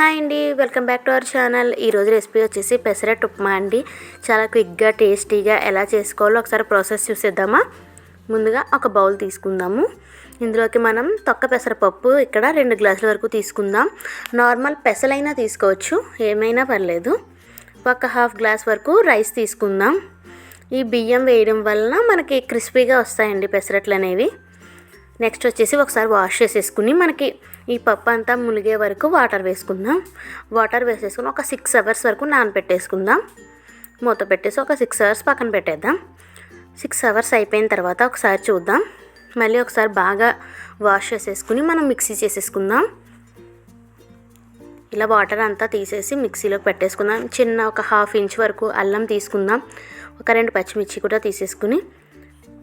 Hi అండి welcome back to our channel. ఈరోజు recipe వచ్చేసి పెసరట్టు ఉప్మా అండి. చాలా క్విక్గా టేస్టీగా ఎలా చేసుకోవాలో ఒకసారి ప్రాసెస్ చూసేద్దామా? ముందుగా ఒక బౌల్ తీసుకుందాము. ఇందులోకి మనం తొక్క పెసరపప్పు ఇక్కడ రెండు గ్లాసుల వరకు తీసుకుందాం. నార్మల్ పెసలైనా తీసుకోవచ్చు ఏమైనా పర్లేదు. ఒక హాఫ్ గ్లాస్ వరకు రైస్ తీసుకుందాం. ఈ బియ్యం వేయడం వలన మనకి క్రిస్పీగా వస్తాయండి పెసరట్లు అనేవి నెక్స్ట్ వచ్చేసి ఒకసారి వాష్ చేసేసుకుని మనకి ఈ పప్పు అంతా మునిగే వరకు వాటర్ వేసుకుందాం. వాటర్ వేసేసుకుని ఒక సిక్స్ అవర్స్ వరకు నానబెట్టేసుకుందాం. మూత పెట్టేసి ఒక సిక్స్ అవర్స్ పక్కన పెట్టేద్దాం. సిక్స్ అవర్స్ అయిపోయిన తర్వాత ఒకసారి చూద్దాం. మళ్ళీ ఒకసారి బాగా వాష్ చేసేసుకుని మనం మిక్సీ చేసేసుకుందాం. ఇలా వాటర్ అంతా తీసేసి మిక్సీలో పెట్టేసుకుందాం. చిన్న ఒక హాఫ్ ఇంచ్ వరకు అల్లం తీసుకుందాం. ఒక రెండు పచ్చిమిర్చి కూడా తీసేసుకుని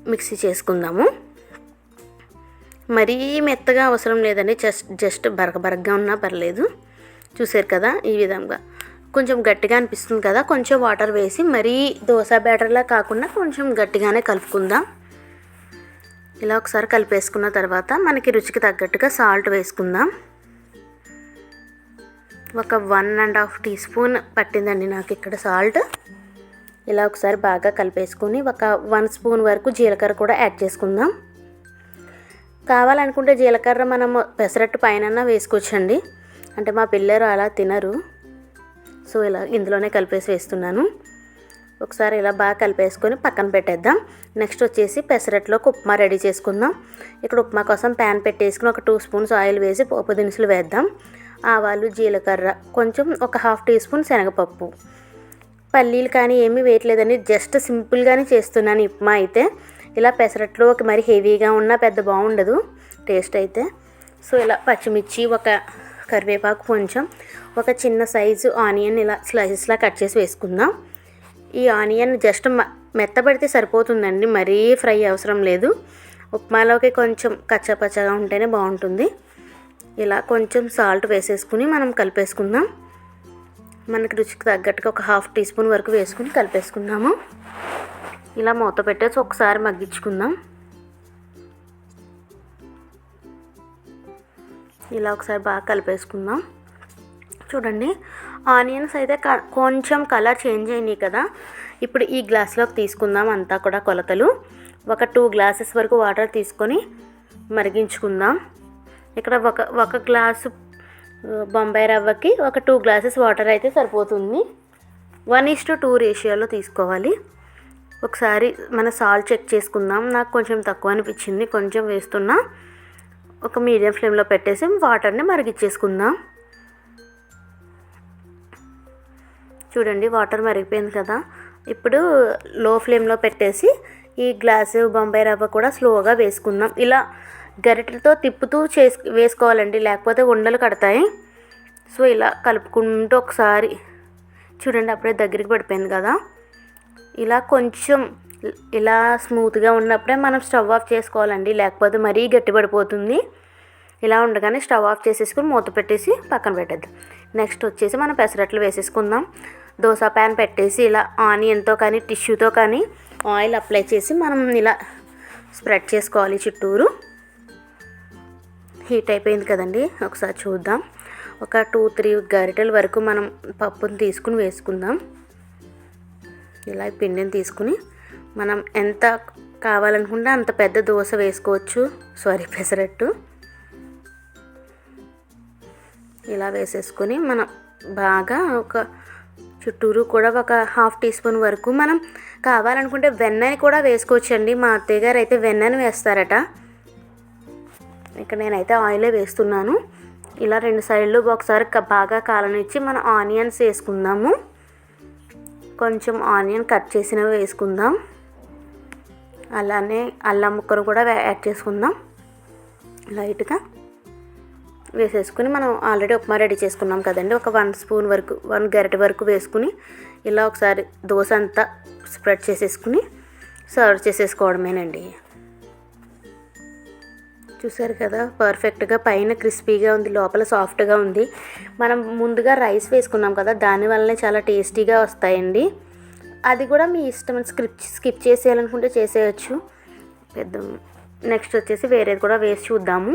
మిక్సీ చేసుకుందాము. మరీ మెత్తగా అవసరం లేదండి. జస్ట్ జస్ట్ బరక ఉన్నా పర్లేదు. చూసారు కదా ఈ విధంగా. కొంచెం గట్టిగా అనిపిస్తుంది కదా. కొంచెం వాటర్ వేసి మరీ దోశ బ్యాటర్లా కాకుండా కొంచెం గట్టిగానే కలుపుకుందాం. ఇలా ఒకసారి కలిపేసుకున్న తర్వాత మనకి రుచికి తగ్గట్టుగా సాల్ట్ వేసుకుందాం. ఒక one and half teaspoon పట్టిందండి నాకు ఇక్కడ సాల్ట్. ఇలా ఒకసారి బాగా కలిపేసుకొని ఒక వన్ స్పూన్ వరకు జీలకర్ర కూడా యాడ్ చేసుకుందాం. కావాలనుకుంటే జీలకర్ర మనం పెసరట్టు పైన వేసుకోవచ్చండి. అంటే మా పిల్లలు అలా తినరు. సో ఇలా ఇందులోనే కలిపేసి వేస్తున్నాను. ఒకసారి ఇలా బాగా కలిపేసుకొని పక్కన పెట్టేద్దాం. నెక్స్ట్ వచ్చేసి పెసరట్లోకి ఉప్మా రెడీ చేసుకుందాం. ఇక్కడ ఉప్మా కోసం ప్యాన్ పెట్టేసుకుని ఒక టూ స్పూన్స్ ఆయిల్ వేసి పోపు దినుసులు వేద్దాం. ఆవాలు జీలకర్ర కొంచెం ఒక హాఫ్ టీ స్పూన్ శనగపప్పు. పల్లీలు కానీ ఏమీ వేయట్లేదని జస్ట్ సింపుల్గానే చేస్తున్నాను ఉప్మా అయితే. ఇలా పెసరట్లు ఒక మరి హెవీగా ఉన్నా పెద్ద బాగుండదు. టేస్ట్ అయితే. సో ఇలా పచ్చిమిర్చి ఒక కరివేపాకు కొంచెం ఒక చిన్న సైజు ఆనియన్ ఇలా స్లైసెస్లా కట్ చేసి వేసుకుందాం. ఈ ఆనియన్ జస్ట్ మ మెత్తబడితే సరిపోతుందండి మరీ ఫ్రై అవసరం లేదు. ఉప్మాలోకి కొంచెం కచ్చపచ్చగా ఉంటేనే బాగుంటుంది. ఇలా కొంచెం సాల్ట్ వేసేసుకుని మనం కలిపేసుకుందాం. మనకి రుచికి తగ్గట్టుగా ఒక హాఫ్ టీ స్పూన్ వరకు వేసుకుని కలిపేసుకుందాము. ఇలా మూత పెట్టేసి ఒకసారి మగ్గించుకుందాం. ఇలా ఒకసారి బాగా కలిపేసుకుందాం. చూడండి ఆనియన్స్ అయితే క- కొంచెం కలర్ చేంజ్ అయినాయి కదా. ఇప్పుడు ఈ గ్లాస్లోకి తీసుకుందాం అంతా కూడా కొలతలు. ఒక టూ గ్లాసెస్ వరకు వాటర్ తీసుకొని మరిగించుకుందాం. ఇక్కడ ఒక ఒక గ్లాసు బొంబాయి రవ్వకి ఒక టూ గ్లాసెస్ వాటర్ అయితే సరిపోతుంది. వన్ ఇస్ టు టూ రేషియోలో తీసుకోవాలి. ఒకసారి మన సాల్ట్ చెక్ చేసుకుందాం. నాకు కొంచెం తక్కువ అనిపించింది. కొంచెం వేస్తున్నా. ఒక మీడియం ఫ్లేమ్లో పెట్టేసి వాటర్ని మరిగిచ్చేసుకుందాం చూడండి వాటర్ మరిగిపోయింది కదా. ఇప్పుడు లో ఫ్లేమ్లో పెట్టేసి ఈ గ్లాసు బొంబాయి రవ్వ కూడా స్లోగా వేసుకుందాం. ఇలా గరిటెలతో తిప్పుతూ చేసు వేసుకోవాలండి. లేకపోతే ఉండలు కడతాయి. సో ఇలా కలుపుకుంటూ ఒకసారి. చూడండి అప్పుడే దగ్గరికి పడిపోయింది కదా. ఇలా కొంచెం ఇలా స్మూత్గా ఉన్నప్పుడే మనం స్టవ్ ఆఫ్ చేసుకోవాలండి. లేకపోతే మరీ గట్టిపడిపోతుంది. ఇలా ఉండగానే స్టవ్ ఆఫ్ చేసేసుకుని మూత పెట్టేసి పక్కన పెట్టేద్దాం. నెక్స్ట్ వచ్చేసి మనం పెసరట్లు వేసేసుకుందాం. దోశ ప్యాన్ పెట్టేసి ఇలా ఆనియన్తో కానీ టిష్యూతో కానీ ఆయిల్ అప్లై చేసి మనం ఇలా స్ప్రెడ్ చేసుకోవాలి చుట్టూరు. హీట్ అయిపోయింది కదండి. ఒకసారి చూద్దాం. ఒక టూ త్రీ గరిటెల వరకు మనం పప్పుని తీసుకుని వేసుకుందాం. ఇలా పిండిని తీసుకుని మనం ఎంత కావాలనుకుంటే అంత పెద్ద దోశ వేసుకోవచ్చు. సారీ పెసరట్టు. ఇలా వేసేసుకొని మనం బాగా ఒక చుట్టూరు కూడా ఒక హాఫ్ టీ స్పూన్ వరకు మనం కావాలనుకుంటే వెన్నని కూడా వేసుకోవచ్చండి. మా అత్తయ్య గారు అయితే వెన్నని వేస్తారట. ఇక్కడ నేనైతే ఆయిలే వేస్తున్నాను. ఇలా రెండు సైడ్లు ఒకసారి బాగా కాలనిచ్చి మనం ఆనియన్స్ వేసుకుందాము. కొంచెం ఆనియన్ కట్ చేసినవి వేసుకుందాం. అలానే అల్లం ముక్కను కూడా యాడ్ చేసుకుందాం. లైట్గా వేసేసుకుని మనం ఆల్రెడీ ఉప్మా రెడీ చేసుకున్నాం కదండి. ఒక వన్ స్పూన్ వరకు వన్ గరిటె వరకు వేసుకుని ఇలా ఒకసారి దోశ అంతా స్ప్రెడ్ చేసేసుకుని సర్వ్ చేసేసుకోవడమేనండి. చూసారు కదా పర్ఫెక్ట్గా పైన క్రిస్పీగా ఉంది లోపల సాఫ్ట్గా ఉంది. మనం ముందుగా రైస్ వేసుకున్నాం కదా దానివల్లనే చాలా టేస్టీగా వస్తాయండి. అది కూడా మీ ఇష్టం స్క్రిప్ స్కిప్ చేసేయాలనుకుంటే చేసేయచ్చు. పెద్ద నెక్స్ట్ వచ్చేసి వేరేది కూడా వేసి చూద్దాము.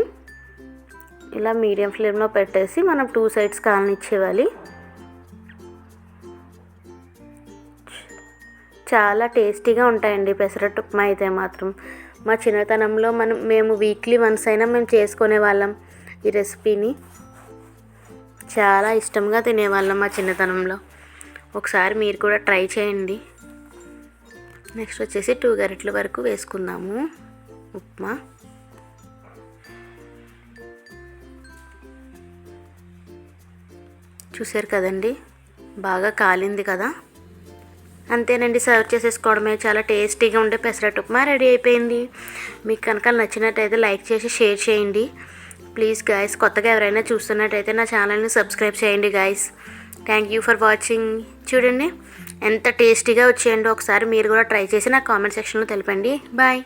ఇలా మీడియం ఫ్లేమ్లో పెట్టేసి మనం టూ సైడ్స్ కాలనిచ్చేవాలి చాలా టేస్టీగా ఉంటాయండి పెసరట్టు ఉప్మా అయితే మాత్రం. మా చిన్నతనంలో మనం మేము వీక్లీ వన్స్ అయినా మేము చేసుకునే వాళ్ళం ఈ రెసిపీని చాలా ఇష్టంగా తినేవాళ్ళం మా చిన్నతనంలో. ఒకసారి మీరు కూడా ట్రై చేయండి. నెక్స్ట్ వచ్చేసి టూ గరిటెల వరకు వేసుకుందాము. ఉప్మా. చూసారు కదండి? బాగా కాలింది కదా? అంతేనండి సర్వ్ చేసేసుకోవడమే. చాలా టేస్టీగా ఉండే పెసరట్టు ఉప్మా రెడీ అయిపోయింది. మీకు కనుక నచ్చినట్టయితే లైక్ చేసి షేర్ చేయండి. ప్లీజ్ గాయస్ కొత్తగా ఎవరైనా చూస్తున్నట్టయితే నా ఛానల్ని సబ్స్క్రైబ్ చేయండి guys. Thank you for watching. చూడండి ఎంత టేస్టీగా వచ్చేయండి ఒకసారి మీరు కూడా ట్రై చేసి నా కామెంట్ సెక్షన్లో తెలిపండి. బాయ్.